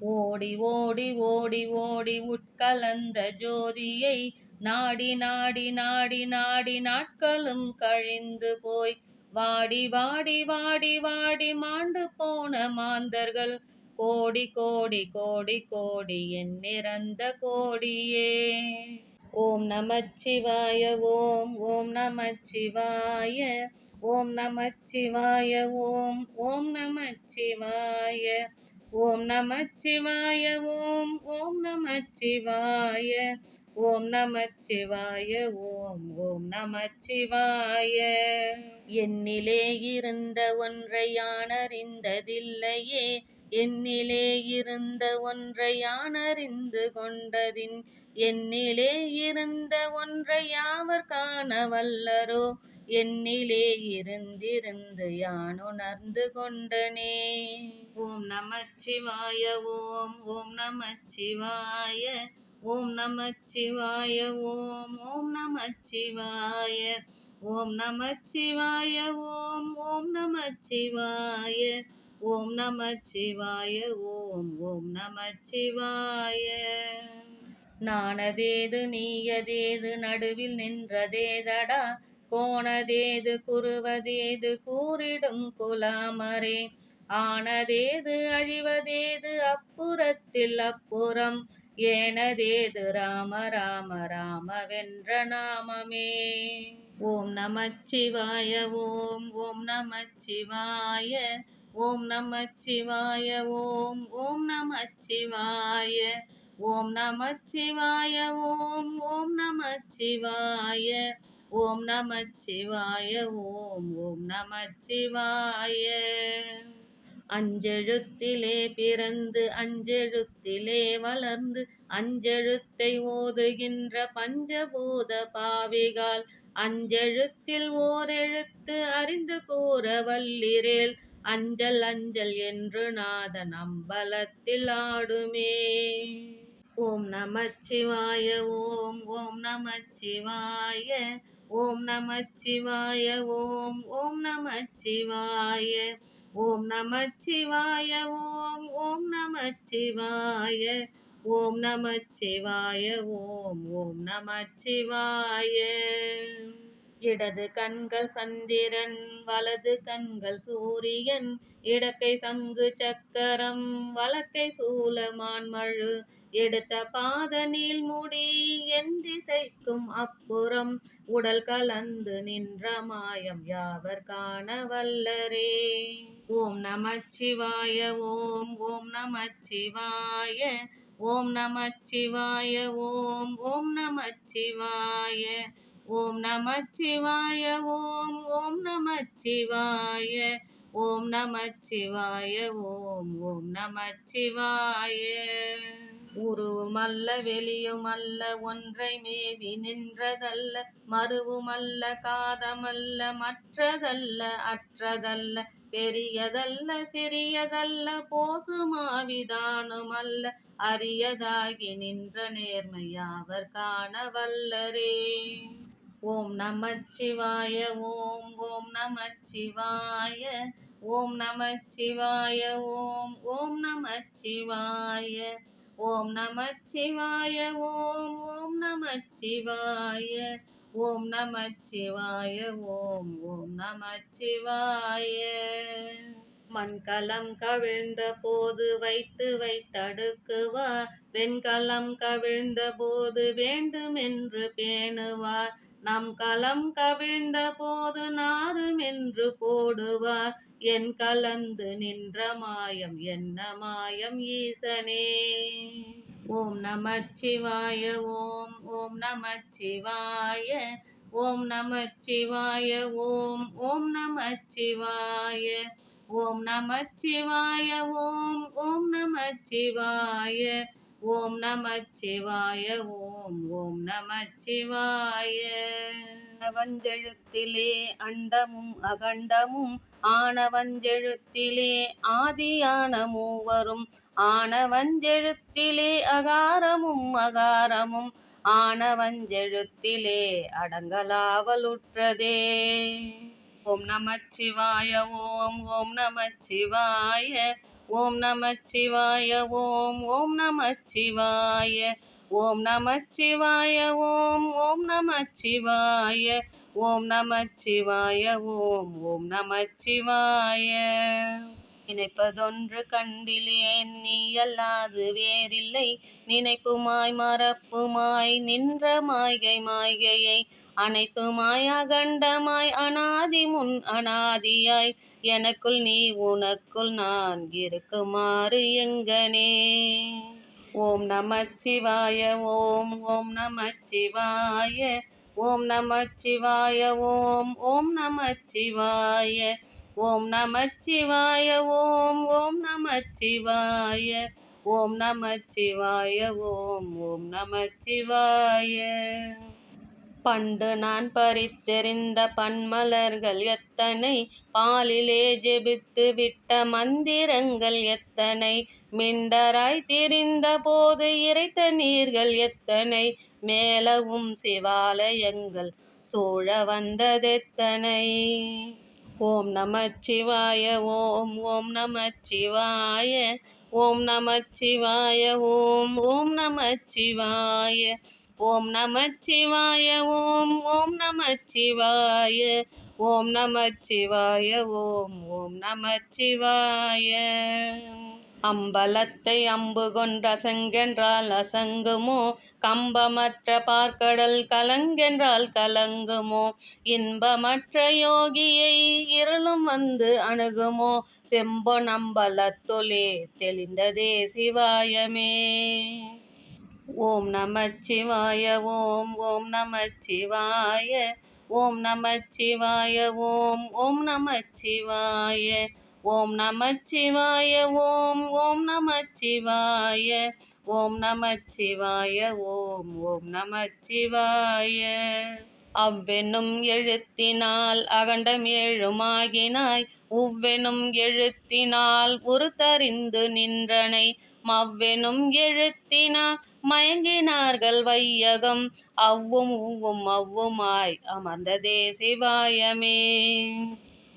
ஓடி ஓடி ஓடி ஓடி உட்கலந்த ஜோதியை நாடி நாடி நாடி நாடி நாட்களும் கழிந்து போய். வாடி வாடி வாடி வாடி மாண்டு போன மாந்தர்கள். கோடி கோடி கோடி கோடி எண்ணிறந்த கோடியே. ஓம் நமச்சிவாய ஓம் ஓம் நமச்சிவாய ஓம் நமச்சிவாய ஓம் ஓம் நமச்சிவாய. ஓம் நமச்சிவாய ஓம் ஓம் நமச்சிவாய ஓம் நமச்சிவாய ஓம் ஓம் நமச்சிவாய. என்னிலே இருந்த ஒன்றை யானறிந்ததில்லையே என்னிலே இருந்த ஒன்றை யானறிந்து கொண்டதின் என்னிலே இருந்த ஒன்றை யாவர் காண வல்லரோ என்னிலே இருந்திருந்து யான் உணர்ந்து கொண்டனே. ஓம் நமச்சிவாய ஓம் ஓம் நமச்சிவாய ஓம் நமச்சிவாய ஓம் ஓம் நமச்சிவாய ஓம் நமச்சிவாய ஓம் ஓம் நமச்சிவாய ஓம் நமச்சிவாய ஓம் ஓம் நமச்சிவாய. நானதேது நீயதேது நடுவில் நின்றதேதடா கோணதேது குருவதேது கூறிடும் குலாமரே. ஆனதேது அழிவதேது அப்புறத்தில் அப்புறம். ஏனதேது ராம ராம ராமவென்ற நாமமே. ஓம் நமச்சிவாய ஓம் ஓம் நமச்சிவாய ஓம் நமச்சிவாய ஓம் ஓம் நமச்சிவாய ஓம் நமச்சிவாய ஓம் ஓம் நமச்சிவாய. ஓம் நமச்சிவாய ஓம் ஓம் நமச்சிவாய. அஞ்செழுத்திலே பிறந்து அஞ்செழுத்திலே வளர்ந்து அஞ்செழுத்தை ஓதுகின்ற பஞ்சபூத பாவிகால் அஞ்செழுத்தில் ஓரெழுத்து அறிந்து கூற வல்லிரேல் அஞ்சல் அஞ்சல் என்று நாதன் அம்பலத்தில் ஆடுமே. ஓம் நமச்சிவாய ஓம் ஓம் நமச்சிவாய. ஓம் நமச்சிவாய ஓம் ஓம் நமச்சிவாய ஓம் நமச்சிவாய ஓம் ஓம் நமச்சிவாய ஓம் நமச்சிவாய ஓம் ஓம் நமச்சிவாய. இடது கண்கள் சந்திரன் வலது கண்கள் சூரியன் இடக்கை சங்கு சக்கரம் வலக்கை சூலமான் மழு எடுத்த பாதனில் முடி என் திசைக்கும் அப்புறம் உடல் கலந்து நின்ற மாயம் யாவர் காண வல்லரே ஓம் நமச்சிவாய ஓம் ஓம் நமச்சிவாய ஓம் நமச்சிவாய ஓம் ஓம் நமச்சிவாய ஓம் நமச்சிவாய ஓம் ஓம் நமச்சிவாய ஓம் நமச்சிவாய ஓம் ஓம் நமச்சிவாய. உருவுமல்ல வெளியுமல்ல ஒன்றை மேவி நின்றதல்ல மறுவுமல்ல காதமல்ல மற்றதல்ல அற்றதல்ல பெரியதல்ல சிறியதல்ல போசுமாவிதானுமல்ல அரியதாகி நின்ற நேர்மையாவர் காண வல்லரே ஓம் நமச்சிவாய ஓம் ஓம் நமச்சிவாய ஓம் நமச்சிவாய ஓம் ஓம் நமச்சிவாய. ஓம் நமச்சிவாய ஓம் ஓம் நமச்சிவாய ஓம் நமச்சிவாய ஓம் ஓம் நமச்சிவாய. மண்கலம் கவிழ்ந்த போது வைத்து வைத்தடுக்குவார் வெண்கலம் கவிழ்ந்த போது வேண்டுமென்று பேணுவார் நம் களம் கவிழ்ந்த போது நாருமென்று போடுவார். என் கலந்து நின்ற மாயம் என்ன மாயம் ஈசனே? ஓம் நமச்சிவாய ஓம் ஓம் நமச்சிவாய ஓம் நமச்சிவாய ஓம் ஓம் நமச்சிவாய ஓம் நமச்சிவாய ஓம் ஓம் நமச்சிவாய. ஓம் நம சிவாய ஓம் ஓம் நம சிவாய வஞ்செழுத்திலே அண்டமும் அகண்டமும் ஆனவஞ்செழுத்திலே ஆதியான மூவரும் ஆனவஞ்செழுத்திலே அகாரமும் அகாரமும் ஆனவஞ்செழுத்திலே அடங்கலாவலுற்றதே. ஓம் நமச்சிவாய ஓம் ஓம் நமச்சிவாய. ஓம் நமச்சிவாய ஓம் ஓம் நமச்சிவாய ஓம் நமச்சிவாய ஓம் ஓம் நமச்சிவாய ஓம் நமச்சிவாய ஓம் ஓம் நமச்சிவாய. நினைப்பதொன்று கண்டிலேன் நீ அல்லாது வேறில்லை. நினைப்புமாய் மறப்புமாய் நின்ற மாய்கை மாய்கையை அனைத்துமாய் அகண்டமாய் அனாதி முன் அனாதியாய் எனக்குள் நீ உனக்குள் நான் இருக்குமாறு எங்கனே. ஓம் நமச்சிவாய ஓம் ஓம் நமச்சிவாய ஓம் நமச்சிவாய ஓம் ஓம் நமச்சிவாய ஓம் நமச்சிவாய ஓம் ஓம் நமச்சிவாய ஓம் நமச்சிவாய ஓம் ஓம் நமச்சிவாய. பண்டு நான் பறித்தெறிந்த பன்மலர்கள் எத்தனை? பாலிலே ஜெபித்து விட்ட மந்திரங்கள் எத்தனை? மிண்டராய் திரிந்த போது இறைத்த நீர்கள் எத்தனை? மேலவும் சிவாலயங்கள் சூழ வந்ததெத்தனை? ஓம் நமச்சிவாய ஓம் ஓம் நமச்சிவாய ஓம் நமச்சிவாய ஓம் ஓம் நமச்சிவாய. ஓம் நமச்சிவாய ஓம் ஓம் நமச்சிவாய ஓம் நமச்சிவாய ஓம் ஓம் நமச்சிவாய. அம்பலத்தை அம்பு கொண்ட அசங்கென்றால் அசங்குமோ? கம்பமற்ற பார்க்கடல் கலங்கென்றால் கலங்குமோ? இன்பமற்ற யோகியை இருளும் வந்து அணுகுமோ? செம்பொன் அம்பலத்தொலே தெளிந்ததே சிவாயமே. ஓம் நமச்சிவாய ஓம் ஓம் நமச்சிவாய ஓம் நமச்சிவாய ஓம் ஓம் நமச்சிவாய ஓம் நமச்சிவாய ஓம் ஓம் நமச்சிவாய ஓம் நமச்சிவாய ஓம் ஓம் நமச்சிவாய. அவ்வெனும் எழுத்தினால் அகண்டம் ஏழுமாகினாய் உவ்வெனும் எழுத்தினால் உருத்தறிந்து நின்றனை மவ்வெனும் எழுத்தினால் மயங்கினார்கள் வையகம். அவ்வும் ஊவும் அவ்வுமாய் அமர்ந்ததே சிவாயமே.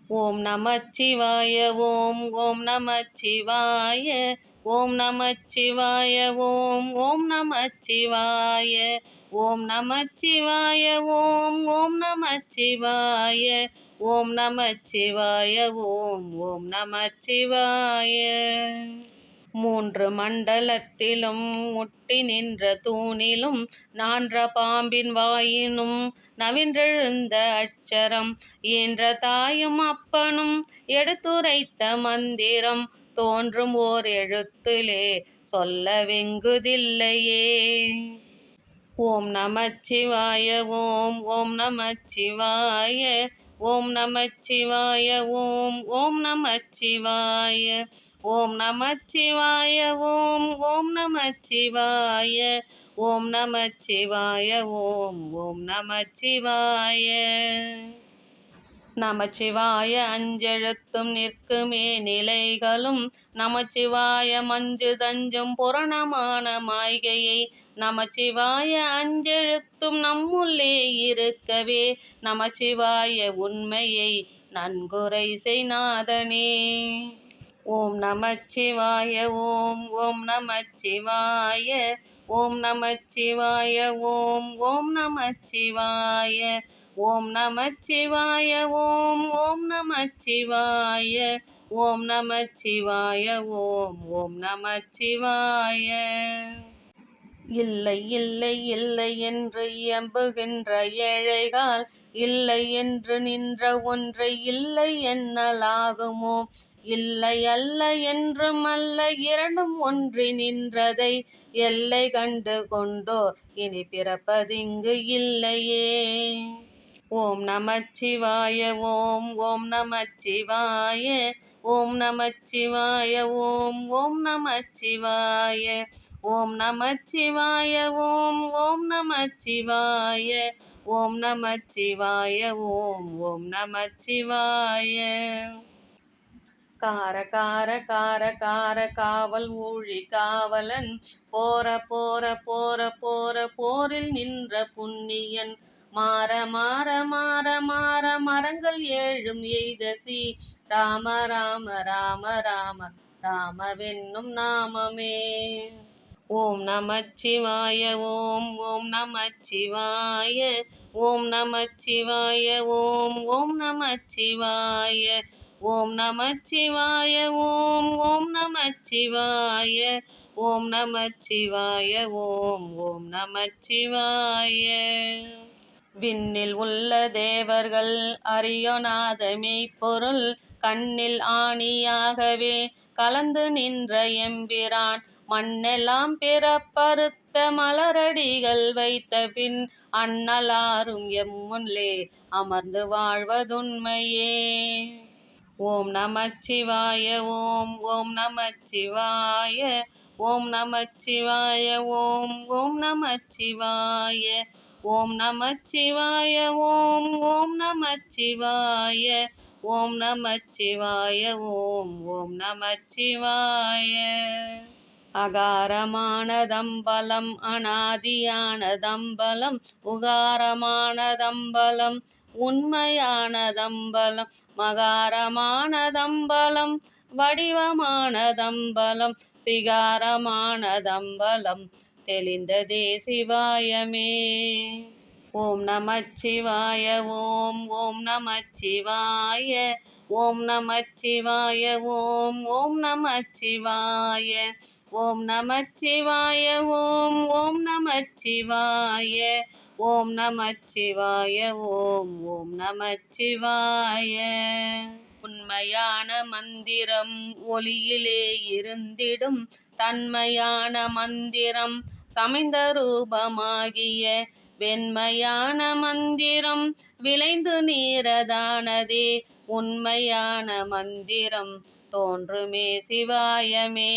ஓம் நமச்சிவாய ஓம் ஓம் நமச்சிவாய ஓம் நமச்சிவாய ஓம் ஓம் நமச்சிவாய ஓம் நமச்சிவாய ஓம் ஓம் நமச்சிவாய ஓம் நமச்சிவாய ஓம் ஓம் நமச்சிவாய. மூன்று மண்டலத்திலும் முட்டி நின்ற தூணிலும் நான்ற பாம்பின் வாயினும் நவின்றெழுந்த அட்சரம் என்ற தாயும் அப்பனும் எடுத்துரைத்த மந்திரம் தோன்றும் ஓர் எழுத்திலே சொல்ல வெங்குதில்லையே ஓம் நமச்சிவாய ஓம் ஓம் நமச்சிவாய ஓம் நமச்சிவாய ஓம் ஓம் நமச்சிவாய ஓம் நமச்சிவாய ஓம் ஓம் நமச்சிவாய ஓம் நமச்சிவாய ஓம் ஓம் நமச்சிவாய. நமச்சிவாய அஞ்செழுத்தும் நிற்குமே நிலைகளும் நமச்சிவாய மஞ்சு தஞ்சும் புரணமான மாய்கையை நமச்சிவாய அஞ்செழுத்தும் நம்முள்ளே இருக்கவே நமச்சிவாய உண்மையை நன்குரை செய்நாதனே. ஓம் நமச்சிவாய ஓம் ஓம் நமச்சிவாய ஓம் நமச்சிவாய ஓம் ஓம் நமச்சிவாய ஓம் நமச்சிவாய ஓம் ஓம் நமச்சிவாய ஓம் நமச்சிவாய ஓம் ஓம் நமச்சிவாய. இல்லை இல்லை இல்லை என்று இயம்புகின்ற ஏழைகால் இல்லை என்று நின்ற ஒன்றை இல்லை என்னலாகுமோ இல்லை அல்ல என்றும் அல்ல இரண்டும் ஒன்றி நின்றதை எல்லை கண்டு கொண்டோர் இனி பிறப்பதிங்கு இல்லையே. ஓம் நமச்சிவாய ஓம் ஓம் நமச்சிவாய. ஓம் நமச்சிவாய ஓம் ஓம் நமச்சிவாய ஓம் நமச்சிவாய ஓம் ஓம் நமச்சிவாய ஓம் நமச்சிவாய ஓம் ஓம் நமச்சிவாய. கார கார கார கார காவல் ஊழி காவலன் போற போற போற போற போரில் நின்ற புண்ணியன். மாற மாற மாற மாற மரங்கள் ஏழும் எய்தசி ராம ராம ராம ராம ராமவென்னும் நாமமே. ஓம் நமச்சிவாய ஓம் ஓம் நமச்சிவாய ஓம் நமச்சிவாய ஓம் ஓம் நமச்சிவாய ஓம் நமச்சிவாய ஓம் ஓம் நமச்சிவாய ஓம் நமச்சிவாய ஓம் ஓம் நமச்சிவாய. விண்ணில் உள்ள தேவர்கள் அறியொணாத பொருள் கண்ணில் ஆணியாகவே கலந்து நின்ற எம்பிரான் மண்ணெல்லாம் பிறப்பறுத்த மலரடிகள் வைத்த பின் அண்ணலாரும் எம்முன்லே அமர்ந்து வாழ்வதுண்மையே. ஓம் நமச்சிவாய ஓம் ஓம் நமச்சிவாய ஓம் நமச்சிவாய ஓம் ஓம் நமச்சிவாய ஓம் நமச்சிவாய ஓம் ஓம் நமச்சிவாய ஓம் நமச்சிவாய ஓம் ஓம் நமச்சிவாய. அகாரமானதம்பலம் அனாதியானதம்பலம் உகாரமானதம்பலம் உண்மையானதம்பலம் மகாரமானதம்பலம் வடிவமானதம்பலம் சிகாரமானதம்பலம் தெளிந்ததே சிவாயமே. ஓம் நம சிவாய ஓம் ஓம் நம சிவாய ஓம் நம ஓம் ஓம் நம ஓம் நமச்சிவாய ஓம் ஓம் நம சிவாய ஓம் நமச்சிவாய ஓம் ஓம் நமச்சிவாய. உண்மையான மந்திரம் ஒளியிலே இருந்திடும் தன்மையான மந்திரம் சமைந்த ரூபமாகிய வெண்மையான மந்திரம் விளைந்து நீரதானதே. உண்மையான மந்திரம் தோன்றுமே சிவாயமே.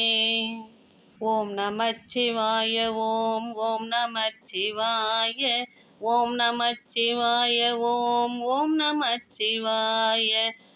ஓம் நமச்சிவாய ஓம் ஓம் நமச்சிவாய ஓம் நமச்சிவாய ஓம் ஓம் நமச்சிவாய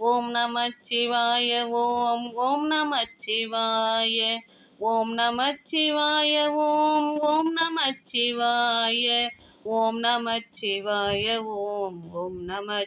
ஓம் நம சிவாய ஓம் ஓம் நம சிவாய ஓம் நம சிவாய ஓம் ஓம் நம சிவாய ஓம் நம ஓம் ஓம் நம